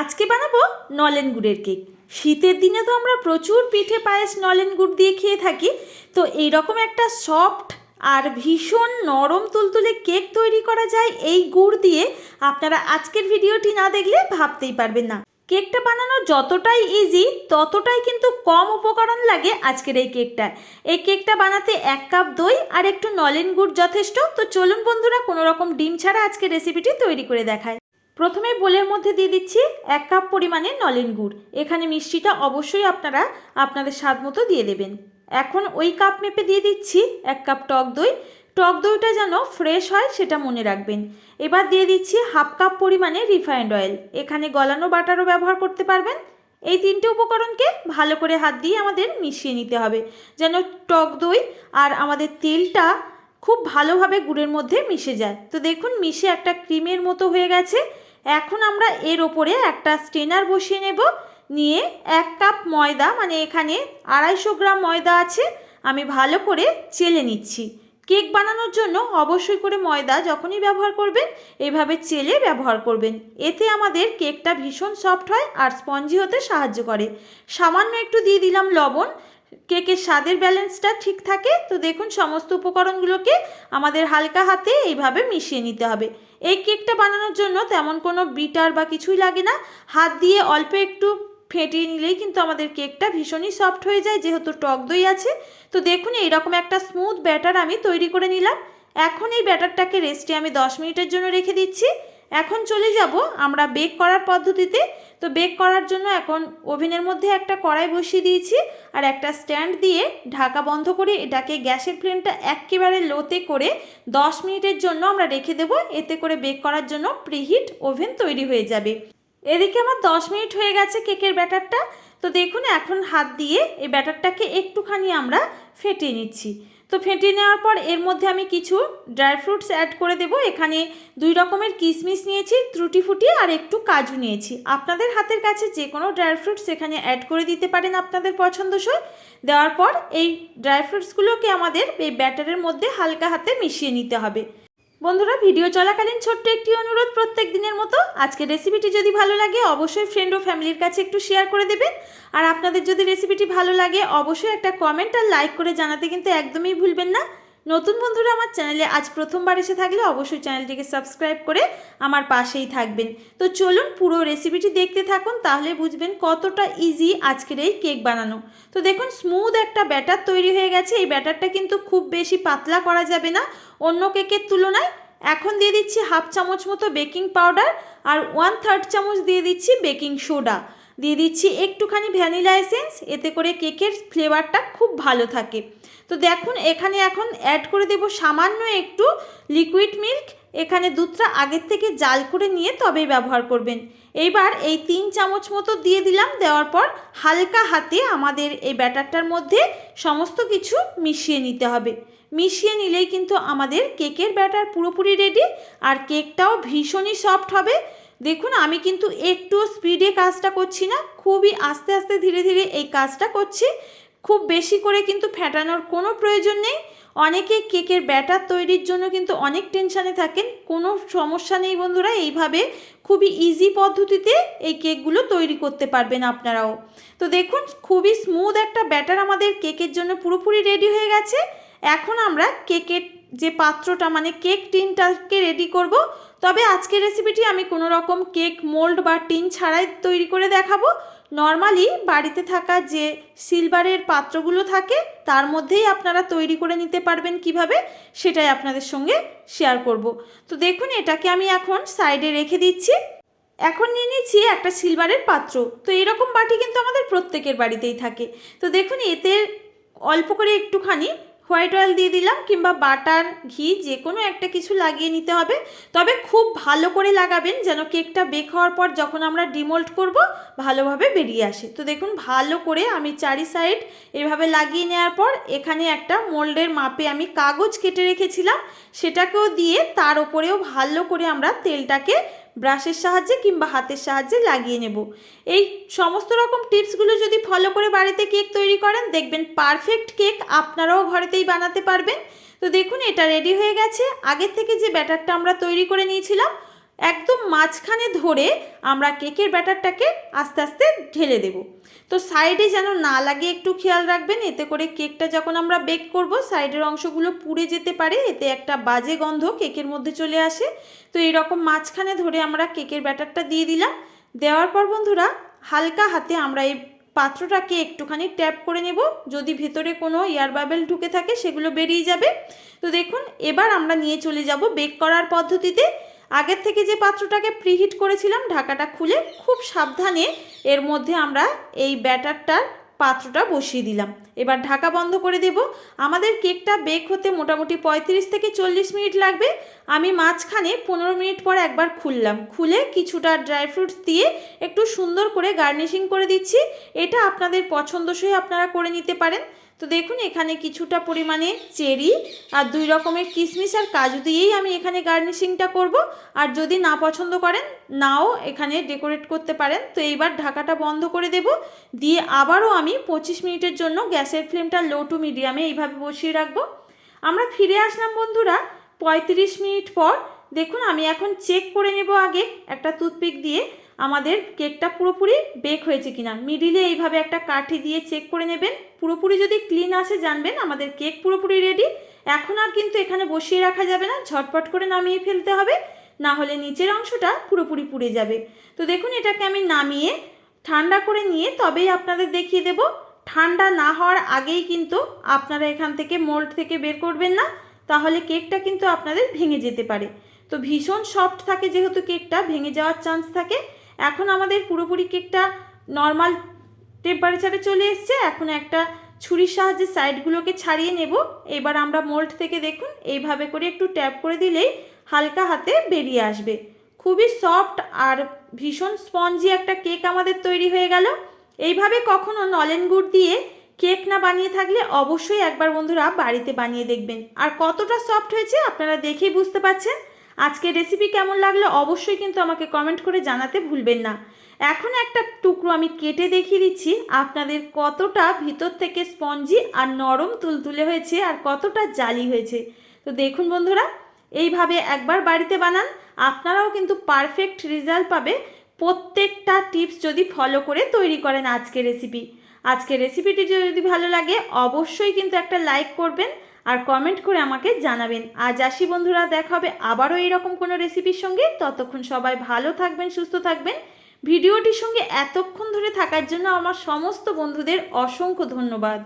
আজকে বানাবো নলেন গুড়ের কেক। শীতের দিনে তো আমরা প্রচুর পিঠে পায়েস নলেন গুড় দিয়ে খেয়ে থাকি। তো এইরকম একটা সফট আর ভীষণ নরম তুলতুলে কেক তৈরি করা যায় এই গুড় দিয়ে আপনারা আজকের ভিডিওটি না দেখলে ভাবতেই পারবেন না। কেকটা বানানো যতটাই ইজি ততটাই কিন্তু কম উপকরণ লাগে আজকের এই কেকটা এই কেকটা বানাতে এক কাপ দই আর একটু নলেন গুড় যথেষ্ট। তো চলুন বন্ধুরা, কোনো রকম ডিম ছাড়া আজকে রেসিপিটি তৈরি করে দেখায় প্রথমে বোলের মধ্যে দিয়ে দিচ্ছি এক কাপ পরিমাণে নলেন গুড়। এখানে মিষ্টিটা অবশ্যই আপনারা আপনাদের স্বাদ মতো দিয়ে দেবেন। এখন ওই কাপ মেপে দিয়ে দিচ্ছি এক কাপ টক দই। টক দইটা যেন ফ্রেশ হয় সেটা মনে রাখবেন। এবার দিয়ে দিচ্ছি হাফ কাপ পরিমাণে রিফাইন্ড অয়েল। এখানে গলানো বাটারও ব্যবহার করতে পারবেন। এই তিনটে উপকরণকে ভালো করে হাত দিয়ে আমাদের মিশিয়ে নিতে হবে। যেন টক দই আর আমাদের তেলটা খুব ভালোভাবে গুড়ের মধ্যে মিশে যায়। তো দেখুন, মিশে একটা ক্রিমের মতো হয়ে গেছে। এখন আমরা এর ওপরে একটা স্টেনার বসিয়ে নেব। নিয়ে এক কাপ ময়দা মানে এখানে আড়াইশো গ্রাম ময়দা আছে, আমি ভালো করে চেলে নিচ্ছি। কেক বানানোর জন্য অবশ্যই করে ময়দা যখনই ব্যবহার করবেন এইভাবে চেলে ব্যবহার করবেন। এতে আমাদের কেকটা ভীষণ সফট হয় আর স্পঞ্জি হতে সাহায্য করে। সামান্য একটু দিয়ে দিলাম লবণ। কেকের স্বাদের ব্যালেন্সটা ঠিক থাকে। তো দেখুন, সমস্ত উপকরণগুলোকে আমাদের হালকা হাতে এইভাবে মিশিয়ে নিতে হবে। এই কেকটা বানানোর জন্য তেমন কোনো বিটার বা কিছুই লাগে না। হাত দিয়ে অল্প একটু ফেটিয়ে নিলেই কিন্তু আমাদের কেকটা ভীষণই সফট হয়ে যায়, যেহেতু টক দই আছে। তো দেখুন, এইরকম একটা স্মুথ ব্যাটার আমি তৈরি করে নিলাম। এখন এই ব্যাটারটাকে রেস্টে আমি দশ মিনিটের জন্য রেখে দিচ্ছি। এখন চলে যাব আমরা বেক করার পদ্ধতিতে। তো বেক করার জন্য এখন ওভেনের মধ্যে একটা কড়াই বসিয়ে দিয়েছি আর একটা স্ট্যান্ড দিয়ে ঢাকা বন্ধ করে এটাকে গ্যাসের ফ্লেমটা একেবারে লোতে করে দশ মিনিটের জন্য আমরা রেখে দেবো। এতে করে বেক করার জন্য প্রিহিট ওভেন তৈরি হয়ে যাবে। এদিকে আমার দশ মিনিট হয়ে গেছে কেকের ব্যাটারটা তো দেখুন, এখন হাত দিয়ে এই ব্যাটারটাকে একটুখানি আমরা ফেটিয়ে নিচ্ছি। তো ফেটিয়ে নেওয়ার পর এর মধ্যে আমি কিছু ড্রাই ফ্রুটস অ্যাড করে দেব। এখানে দুই রকমের কিশমিশ নিয়েছি, ত্রুটি ফুটি আর একটু কাজু নিয়েছি। আপনাদের হাতের কাছে যে কোনো ড্রাই ফ্রুটস এখানে অ্যাড করে দিতে পারেন আপনাদের পছন্দসই। দেওয়ার পর এই ড্রাই ফ্রুটসগুলোকে আমাদের এই ব্যাটারের মধ্যে হালকা হাতে মিশিয়ে নিতে হবে। বন্ধুরা, ভিডিও চলাকালীন ছোট্ট একটি অনুরোধ, প্রত্যেক দিনের মতো আজকে রেসিপিটি যদি ভালো লাগে, অবশ্যই ফ্রেন্ড ও ফ্যামিলির কাছে একটু শেয়ার করে দেবেন। আর আপনাদের যদি রেসিপিটি ভালো লাগে, অবশ্যই একটা কমেন্ট আর লাইক করে জানাতে কিন্তু একদমই ভুলবেন না। নতুন বন্ধুরা আমার চ্যানেলে আজ প্রথমবার এসে থাকলে অবশ্যই চ্যানেলটিকে সাবস্ক্রাইব করে আমার পাশেই থাকবেন। তো চলুন পুরো রেসিপিটি দেখতে থাকুন, তাহলে বুঝবেন কতটা ইজি আজকের এই কেক বানানো। তো দেখুন স্মুথ একটা ব্যাটার তৈরি হয়ে গেছে। এই ব্যাটারটা কিন্তু খুব বেশি পাতলা করা যাবে না। অন্য কেকের তুলনায় এখন দিয়ে দিচ্ছি হাফ চামচ মতো বেকিং পাউডার আর ওয়ান থার্ড চামচ দিয়ে দিচ্ছি বেকিং সোডা। দিয়ে দিচ্ছি একটুখানি ভ্যানিলা এসেন্স, এতে করে কেকের ফ্লেভারটা খুব ভালো থাকে। তো দেখুন, এখানে এখন অ্যাড করে দেব সামান্য একটু লিকুইড মিল্ক এখানে দুধটা আগের থেকে জাল করে নিয়ে তবেই ব্যবহার করবেন। এইবার এই তিন চামচ মতো দিয়ে দিলাম, দেওয়ার পর হালকা হাতে আমাদের এই ব্যাটারটার মধ্যে সমস্ত কিছু মিশিয়ে নিতে হবে। মিশিয়ে নিলেই কিন্তু আমাদের কেকের ব্যাটার পুরোপুরি রেডি আর কেকটাও ভীষণই সফট হবে। দেখুন, আমি কিন্তু একটু স্পিডে কাজটা করছি না, খুবই আস্তে আস্তে ধীরে ধীরে এই কাজটা করছি। খুব বেশি করে কিন্তু ফেটানোর কোনো প্রয়োজন নেই। অনেকে কেকের ব্যাটার তৈরির জন্য কিন্তু অনেক টেনশানে থাকেন। কোনো সমস্যা নেই বন্ধুরা, এইভাবে খুবই ইজি পদ্ধতিতে এই কেকগুলো তৈরি করতে পারবেন আপনারাও। তো দেখুন, খুবই স্মুথ একটা ব্যাটার আমাদের কেকের জন্য পুরোপুরি রেডি হয়ে গেছে। এখন আমরা কেকের যে পাত্রটা মানে কেক টিনটাকে রেডি করব, তবে আজকের রেসিপিটি আমি কোনো রকম কেক মোল্ড বা টিন ছাড়াই তৈরি করে দেখাবো। নর্মালি বাড়িতে থাকা যে সিলভারের পাত্রগুলো থাকে, তার মধ্যেই আপনারা তৈরি করে নিতে পারবেন কীভাবে, সেটাই আপনাদের সঙ্গে শেয়ার করব। তো দেখুন, এটাকে আমি এখন সাইডে রেখে দিচ্ছি। এখন নিয়ে নিচ্ছি একটা সিলভারের পাত্র। তো এরকম বাটি কিন্তু আমাদের প্রত্যেকের বাড়িতেই থাকে। তো দেখুন, এতে অল্প করে একটুখানি হোয়াইট অয়েল দিয়ে দিলাম কিংবা বাটার, ঘি যে কোনো একটা কিছু লাগিয়ে নিতে হবে। তবে খুব ভালো করে লাগাবেন যেন কেকটা বেক হওয়ার পর যখন আমরা ডিমোল্ট করব, ভালোভাবে বেরিয়ে আসে। তো দেখুন, ভালো করে আমি চারি সাইড এভাবে লাগিয়ে নেওয়ার পর এখানে একটা মোল্ডের মাপে আমি কাগজ কেটে রেখেছিলাম। সেটাকেও দিয়ে তার ওপরেও ভালো করে আমরা তেলটাকে ব্রাশের সাহায্যে কিংবা হাতের সাহায্যে লাগিয়ে নেব। এই সমস্ত রকম টিপসগুলো যদি ফলো করে বাড়িতে কেক তৈরি করেন, দেখবেন পারফেক্ট কেক আপনারাও ঘরেতেই বানাতে পারবেন। তো দেখুন, এটা রেডি হয়ে গেছে। আগের থেকে যে ব্যাটারটা আমরা তৈরি করে নিয়েছিলাম একদম মাঝখানে ধরে আমরা কেকের ব্যাটারটাকে আস্তে আস্তে ঢেলে দেব। তো সাইডে যেন না লাগে একটু খেয়াল রাখবেন, এতে করে কেকটা যখন আমরা বেক করব, সাইডের অংশগুলো পুড়ে যেতে পারে, এতে একটা বাজে গন্ধ কেকের মধ্যে চলে আসে। তো এরকম মাঝখানে ধরে আমরা কেকের ব্যাটারটা দিয়ে দিলাম। দেওয়ার পর বন্ধুরা, হালকা হাতে আমরা এই পাত্রটাকে একটুখানি ট্যাপ করে নেব। যদি ভেতরে কোনো এয়ার বাবেল ঢুকে থাকে, সেগুলো বেরিয়ে যাবে। তো দেখুন, এবার আমরা নিয়ে চলে যাব বেক করার পদ্ধতিতে। আগের থেকে যে পাত্রটাকে প্রিহিট করেছিলাম, ঢাকাটা খুলে খুব সাবধানে এর মধ্যে আমরা এই ব্যাটারটার পাত্রটা বসিয়ে দিলাম। এবার ঢাকা বন্ধ করে দেব। আমাদের কেকটা বেক হতে মোটামুটি পঁয়ত্রিশ থেকে চল্লিশ মিনিট লাগবে। আমি মাঝখানে পনেরো মিনিট পর একবার খুললাম। খুলে কিছুটা ড্রাই ফ্রুটস দিয়ে একটু সুন্দর করে গার্নিশিং করে দিচ্ছি। এটা আপনাদের পছন্দসই আপনারা করে নিতে পারেন। তো দেখুন, এখানে কিছুটা পরিমাণে চেরি আর দুই রকমের কিশমিশ আর কাজু দিয়েই আমি এখানে গার্নিশিংটা করব। আর যদি না পছন্দ করেন, নাও এখানে ডেকোরেট করতে পারেন। তো এইবার ঢাকাটা বন্ধ করে দেব। দিয়ে আবারও আমি পঁচিশ মিনিটের জন্য গ্যাসের ফ্লেমটা লো টু মিডিয়ামে এইভাবে বসিয়ে রাখব। আমরা ফিরে আসলাম বন্ধুরা পঁয়ত্রিশ মিনিট পর। দেখুন, আমি এখন চেক করে নেব আগে একটা টুথপিক দিয়ে। আমাদের কেকটা পুরোপুরি বেক হয়েছে কিনা। মিডিলে এইভাবে একটা কাঠি দিয়ে চেক করে নেবেন। পুরোপুরি যদি ক্লিন আসে জানবেন, আমাদের কেক পুরোপুরি রেডি। এখন আর কিন্তু এখানে বসিয়ে রাখা যাবে না, ঝটপট করে নামিয়ে ফেলতে হবে। না হলে নিচের অংশটা পুরোপুরি পুড়ে যাবে। তো দেখুন, এটাকে আমি নামিয়ে ঠান্ডা করে নিয়ে তবেই আপনাদের দেখিয়ে দেব। ঠান্ডা না হওয়ার আগেই কিন্তু আপনারা এখান থেকে মোল্ড থেকে বের করবেন না, তাহলে কেকটা কিন্তু আপনাদের ভেঙে যেতে পারে। তো ভীষণ সফট থাকে যেহেতু কেকটা, ভেঙে যাওয়ার চান্স থাকে। এখন আমাদের পুরোপুরি কেকটা নর্মাল টেম্পারেচারে চলে এসছে। এখন একটা ছুরির সাহায্যে সাইডগুলোকে ছাড়িয়ে নেব। এবার আমরা মোল্ড থেকে দেখুন, এইভাবে করে একটু ট্যাপ করে দিলেই হালকা হাতে বেরিয়ে আসবে। খুবই সফট আর ভীষণ স্পঞ্জি একটা কেক আমাদের তৈরি হয়ে গেল। এইভাবে কখনো নলেন গুড় দিয়ে কেক না বানিয়ে থাকলে অবশ্যই একবার বন্ধুরা বাড়িতে বানিয়ে দেখবেন। আর কতটা সফট হয়েছে আপনারা দেখেই বুঝতে পারছেন। আজকের রেসিপি কেমন লাগল অবশ্যই কিন্তু আমাকে কমেন্ট করে জানাতে ভুলবেন না। এখন একটা টুকরো আমি কেটে দেখিয়ে দিচ্ছি। আপনাদের কতটা ভিতর থেকে স্পঞ্জি আর নরম তুলতুলে হয়েছে আর কতটা জালি হয়েছে। তো দেখুন বন্ধুরা, এইভাবে একবার বাড়িতে বানান। আপনারাও কিন্তু পারফেক্ট রেজাল্ট পাবে। প্রত্যেকটা টিপস যদি ফলো করে তৈরি করেন আজকে রেসিপি আজকের রেসিপিটি যদি ভালো লাগে, অবশ্যই কিন্তু একটা লাইক করবেন। আর কমেন্ট করে আমাকে জানাবেন। আজ আসি বন্ধুরা, দেখা হবে আবারও এইরকম কোনো রেসিপির সঙ্গে। ততক্ষণ সবাই ভালো থাকবেন, সুস্থ থাকবেন। ভিডিওটির সঙ্গে এতক্ষণ ধরে থাকার জন্য আমার সমস্ত বন্ধুদের অসংখ্য ধন্যবাদ।